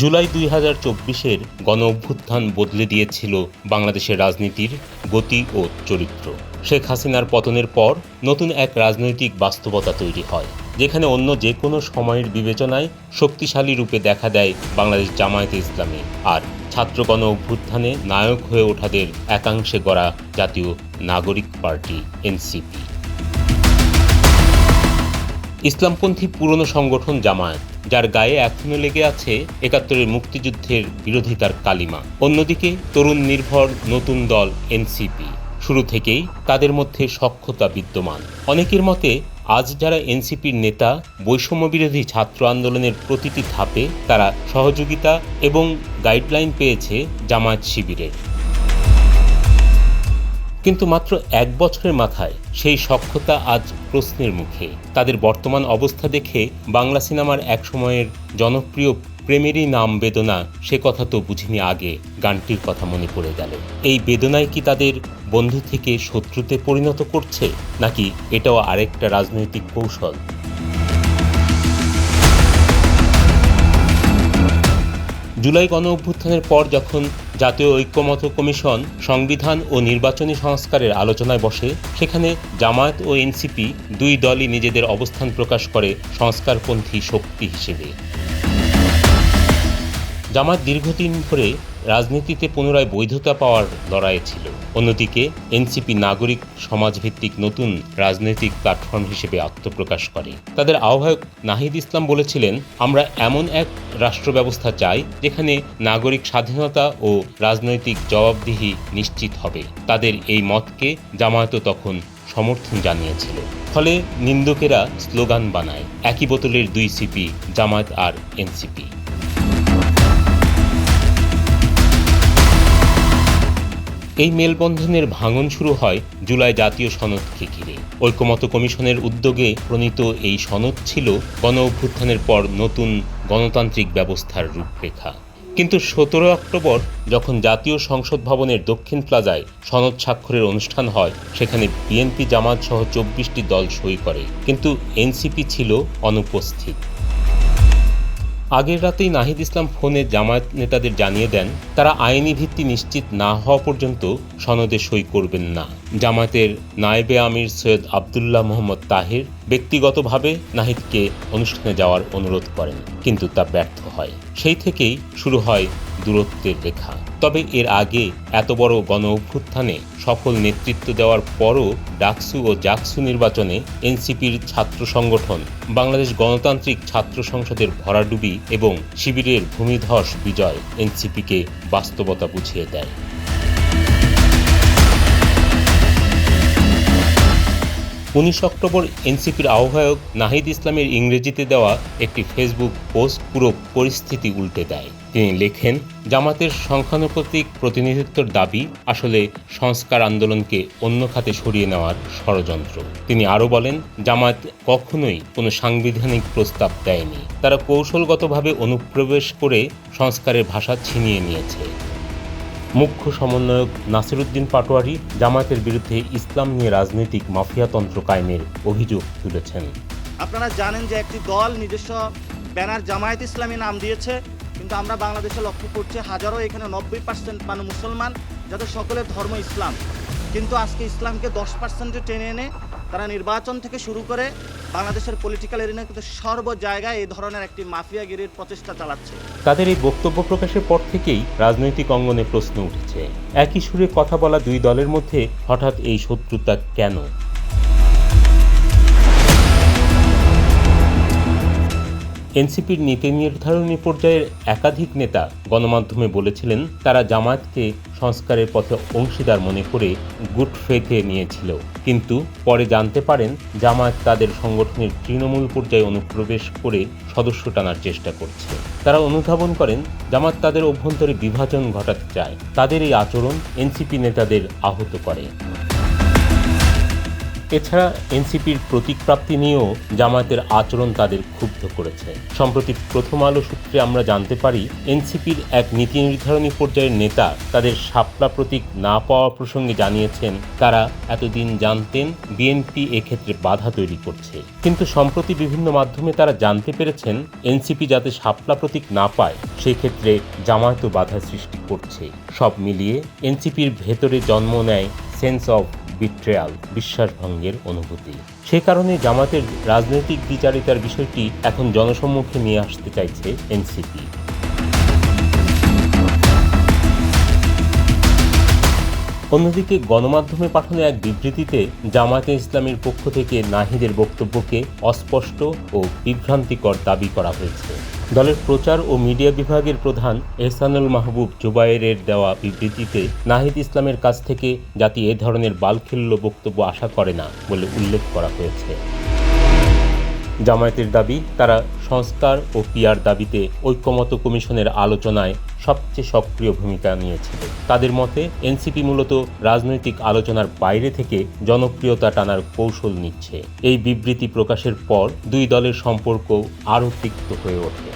জুলাই দুই হাজার চব্বিশের গণ অভ্যুত্থান বদলে দিয়েছিল বাংলাদেশের রাজনীতির গতি ও চরিত্র। শেখ হাসিনার পতনের পর নতুন এক রাজনৈতিক বাস্তবতা তৈরি হয়, যেখানে অন্য যে কোনো সময়ের বিবেচনায় শক্তিশালী রূপে দেখা দেয় বাংলাদেশ জামায়াতে ইসলামী। আর ছাত্র গণ অভ্যুত্থানে নায়ক হয়ে ওঠাদের একাংশে গড়া জাতীয় নাগরিক পার্টি, এনসিপি। ইসলামপন্থী পুরনো সংগঠন জামায়াত যার গায়ে এখনও লেগে আছে একাত্তরের মুক্তিযুদ্ধের বিরোধিতার কালিমা। অন্যদিকে তরুণ নির্ভর নতুন দল এনসিপি। শুরু থেকেই তাদের মধ্যে সক্ষতা বিদ্যমান। অনেকের মতে, আজ যারা এনসিপির নেতা, বৈষম্য বিরোধী ছাত্র আন্দোলনের প্রতিটি ধাপে তারা সহযোগিতা এবং গাইডলাইন পেয়েছে জামায়াত শিবিরের। কিন্তু মাত্র এক বছরের মাথায় সেই সক্ষতা আজ প্রশ্নের মুখে। তাদের বর্তমান অবস্থা দেখে বাংলা সিনেমার এক সময়ের জনপ্রিয় প্রেমেরই নাম বেদনা সে কথা তো বুঝিনি আগে, গানটির কথা মনে পড়ে গেল। এই বেদনায় কি তাদের বন্ধু থেকে শত্রুতে পরিণত করছে, নাকি এটাও আরেকটা রাজনৈতিক কৌশল? জুলাই গণ অভ্যুত্থানের পর যখন জাতীয় ঐক্যমত কমিশন সংবিধান ও নির্বাচনী সংস্কারের আলোচনায় বসে, সেখানে জামায়াত ও এনসিপি দুই দলই নিজেদের অবস্থান প্রকাশ করে সংস্কারপন্থী শক্তি হিসেবে। জামায়াত দীর্ঘদিন ধরে রাজনীতিতে পুনরায় বৈধতা পাওয়ার লড়াইয়ে ছিল। অন্যদিকে, এনসিপি নাগরিক সমাজভিত্তিক নতুন রাজনৈতিক প্ল্যাটফর্ম হিসেবে আত্মপ্রকাশ করে। তাদের আহ্বায়ক নাহিদ ইসলাম বলেছিলেন, আমরা এমন এক রাষ্ট্র ব্যবস্থা চাই, যেখানে নাগরিক স্বাধীনতা ও রাজনৈতিক জবাবদিহি নিশ্চিত হবে। তাদের এই মতকে জামায়াত তখন সমর্থন জানিয়েছিল। ফলে নিন্দকেরা স্লোগান বানায়, একই বোতলের দুই সিপি জামায়াত আর এনসিপি। এই মেলবন্ধনের ভাঙন শুরু হয় জুলাই জাতীয় সনদকে ঘিরে ঐক্যমত কমিশনের উদ্যোগে প্রণীত এই সনদ ছিল গণ অভ্যুত্থানের পর নতুন গণতান্ত্রিক ব্যবস্থার রূপরেখা। কিন্তু সতেরো অক্টোবর যখন জাতীয় সংসদ ভবনের দক্ষিণ প্লাজায় সনদ স্বাক্ষরের অনুষ্ঠান হয়, সেখানে বিএনপি জামাত সহ চব্বিশটি দল সই করে। কিন্তু এনসিপি ছিল অনুপস্থিত। আগের রাতেই নাহিদ ইসলাম ফোনে জামায়াত নেতাদের জানিয়ে দেন, তারা আইনি ভিত্তি নিশ্চিত না হওয়া পর্যন্ত সনদে সই করবেন না। জামায়াতের নায়েবে আমির সৈয়দ আবদুল্লাহ মোহাম্মদ তাহির ব্যক্তিগতভাবে নাহিদকে অনুষ্ঠানে যাওয়ার অনুরোধ করেন, কিন্তু তা ব্যর্থ হয়। সেই থেকেই শুরু হয় দূরত্বের রেখা। তবে এর আগে এত বড় গণ অভ্যুত্থানে সফল নেতৃত্ব দেওয়ার পরও ডাকসু ও জাকসু নির্বাচনে এনসিপির ছাত্র সংগঠন, বাংলাদেশ গণতান্ত্রিক ছাত্র সংসদের ভরাডুবি এবং শিবিরের ভূমিধস বিজয় এনসিপিকে বাস্তবতা বুঝিয়ে দেয়। উনিশ অক্টোবর এনসিপির আহ্বায়ক নাহিদ ইসলামের ইংরেজিতে দেওয়া একটি ফেসবুক পোস্ট পুরো পরিস্থিতি উল্টে দেয়। তিনি লেখেন, জামাতের সংখ্যানুপাতিক প্রতিনিধিত্বর দাবি আসলে সংস্কার আন্দোলনকে অন্য খাতে সরিয়ে নেওয়ার ষড়যন্ত্র। তিনি আরও বলেন, জামাত কখনোই কোনো সাংবিধানিক প্রস্তাব দেয়নি। তারা কৌশলগতভাবে অনুপ্রবেশ করে সংস্কারের ভাষা ছিনিয়ে নিয়েছে। মুখ্য সমন্বয়ক নাসিরুদ্দিন পাটোয়ারি জামায়াতের বিরুদ্ধে ইসলাম নিয়ে রাজনৈতিক মাফিয়াতন্ত্র কায়েমের অভিযোগ তুলেছেন। আপনারা জানেন যে একটি দল নিজস্ব ব্যানার জামায়াত ইসলামী নাম দিয়েছে। কিন্তু আমরা বাংলাদেশে লক্ষ্য করছি হাজারো এখানে নব্বই পার্সেন্ট মানে মুসলমান, যাদের সকলের ধর্ম ইসলাম। কিন্তু আজকে ইসলামকে দশ পার্সেন্টে টেনে এনে তারা নির্বাচন থেকে শুরু করে বাংলাদেশের পলিটিক্যাল এরিনা কিন্তু সর্ব জায়গায় এই ধরনের একটি মাফিয়াগিরির প্রচেষ্টা চালাচ্ছে। তাদের এই বক্তব্য প্রকাশের পর থেকেই রাজনৈতিক অঙ্গনে প্রশ্ন উঠেছে। একই সুরে কথা বলা দুই দলের মধ্যে হঠাৎ এই শত্রুতা কেন? এনসিপির নীতি নির্ধারণী পর্যায়ের একাধিক নেতা গণমাধ্যমে বলেছিলেন, তারা জামায়াতকে সংস্কারের পথে অংশীদার মনে করে গুড ফেথে নিয়েছিল। কিন্তু পরে জানতে পারেন, জামায়াত তাদের সংগঠনের তৃণমূল পর্যায়ে অনুপ্রবেশ করে সদস্য টানার চেষ্টা করছে। তারা অনুধাবন করেন জামাত তাদের অভ্যন্তরে বিভাজন ঘটাতে চায়। তাদের এই আচরণ এনসিপি নেতাদের আহত করে। এছাড়া এনসিপির প্রতিপ্রাপ্তি নিয়েও জামায়াতের আচরণ তাদের ক্ষুব্ধ করেছে। সম্প্রতি প্রথম আলো সূত্রে আমরা জানতে পারি, এনসিপির এক নীতি নির্ধারণী পর্যায়ের নেতা তাদের শাপলা প্রতীক না পাওয়া প্রসঙ্গে জানিয়েছেন, তারা এতদিন জানতেন বিএনপি এক্ষেত্রে বাধা তৈরি করছে। কিন্তু সম্প্রতি বিভিন্ন মাধ্যমে তারা জানতে পেরেছেন, এনসিপি যাতে শাপলা প্রতীক না পায় সেক্ষেত্রে জামায়াতও বাধা সৃষ্টি করছে। সব মিলিয়ে এনসিপির ভেতরে জন্ম নেয় সেন্স অফ বিট্রেয়াল বিশ্বাসভঙ্গের অনুভূতি। সে কারণে জামাতের রাজনৈতিক বিচারিতার বিষয়টি এখন জনসম্মুখে নিয়ে আসতে চাইছে এনসিপি। অন্যদিকে গণমাধ্যমে পাঠানো এক বিবৃতিতে জামায়াতে ইসলামের পক্ষ থেকে নাহিদের বক্তব্যকে অস্পষ্ট ও বিভ্রান্তিকর দাবি করা হয়েছে। দলের প্রচার ও মিডিয়া বিভাগের প্রধান এহসানুল মাহবুব জুবায়েরের দেওয়া বিবৃতিতে নাহিদ ইসলামের কাছ থেকে জাতি এ ধরনের বালখিল্য বক্তব্য আশা করে না বলে উল্লেখ করা হয়েছে। জামায়াতের দাবি, তারা সংস্কার ও পিয়ার দাবিতে ঐক্যমত কমিশনের আলোচনায় সবচেয়ে সক্রিয় ভূমিকা নিয়েছিল। তাদের মতে, এনসিপি মূলত রাজনৈতিক আলোচনার বাইরে থেকে জনপ্রিয়তা টানার কৌশল নিচ্ছে। এই বিবৃতি প্রকাশের পর দুই দলের সম্পর্ক আরও তিক্ত হয়ে ওঠে।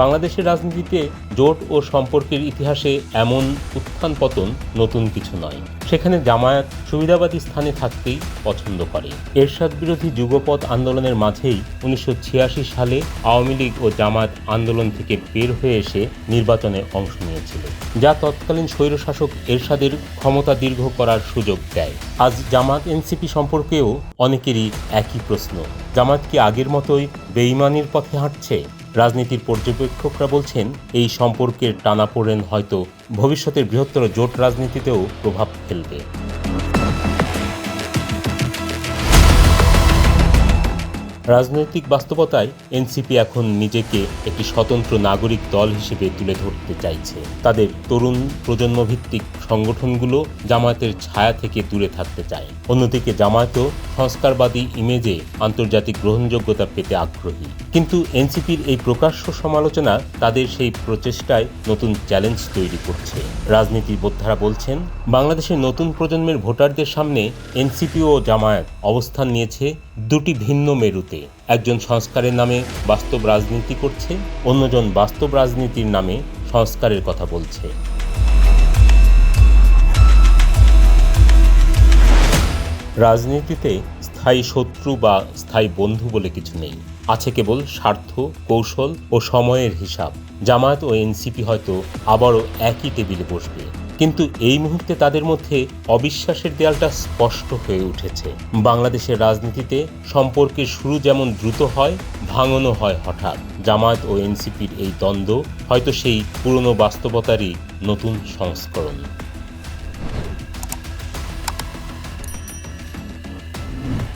বাংলাদেশের রাজনীতিতে জোট ও সম্পর্কের ইতিহাসে এমন উত্থান পতন নতুন কিছু নয়। সেখানে জামায়াত সুবিধাবাদী স্থানে থাকতেই পছন্দ করে। এরশাদ বিরোধী যুগপৎ আন্দোলনের মাঝেই উনিশশো ছিয়াশি সালে আওয়ামী লীগ ও জামায়াত আন্দোলন থেকে বের হয়ে এসে নির্বাচনে অংশ নিয়েছিল, যা তৎকালীন স্বৈরশাসক এরশাদের ক্ষমতা দীর্ঘ করার সুযোগ দেয়। আজ জামাত এনসিপি সম্পর্কেও অনেকেরই একই প্রশ্ন জামাত কি আগের মতোই বেইমানির পথে হাঁটছে? রাজনীতির পর্যবেক্ষকরা বলছেন এই সম্পর্কের টানাপোড়েন হয়তো ভবিষ্যতের বৃহত্তর জোট রাজনীতিতেও প্রভাব ফেলবে। রাজনৈতিক বাস্তবতায় এনসিপি এখন নিজেকে একটি স্বতন্ত্র নাগরিক দল হিসেবে তুলে ধরতে চাইছে। তাদের তরুণ প্রজন্মভিত্তিক সংগঠনগুলো জামায়াতের ছায়া থেকে দূরে থাকতে চায়। অন্যদিকে জামায়াতও সংস্কারবাদী ইমেজে আন্তর্জাতিক গ্রহণযোগ্যতা পেতে আগ্রহী। কিন্তু এনসিপির এই প্রকাশ্য সমালোচনা তাদের সেই প্রচেষ্টায় নতুন চ্যালেঞ্জ তৈরি করছে। রাজনীতির বোদ্ধারা বলছেন, বাংলাদেশের নতুন প্রজন্মের ভোটারদের সামনে এনসিপি ও জামায়াত অবস্থান নিয়েছে দুটি ভিন্ন মেরুতে। একজন সংস্কারের নামে বাস্তব রাজনীতি করছে, অন্যজন বাস্তব রাজনীতির নামে সংস্কারের কথা বলছে। রাজনীতিতে স্থায়ী শত্রু বা স্থায়ী বন্ধু বলে কিছু নেই। আছে কেবল স্বার্থ, কৌশল ও সময়ের হিসাব। জামায়াত ও এনসিপি হয়তো আবারও একই টেবিলে বসবে। কিন্তু এই মুহূর্তে তাদের মধ্যে অবিশ্বাসের দেয়ালটা স্পষ্ট হয়ে উঠেছে। বাংলাদেশের রাজনীতিতে সম্পর্কের শুরু যেমন দ্রুত হয়, ভাঙনও হয় হঠাৎ। জামায়াত ও এনসিপির এই দ্বন্দ্ব হয়তো সেই পুরনো বাস্তবতারই নতুন সংস্করণ।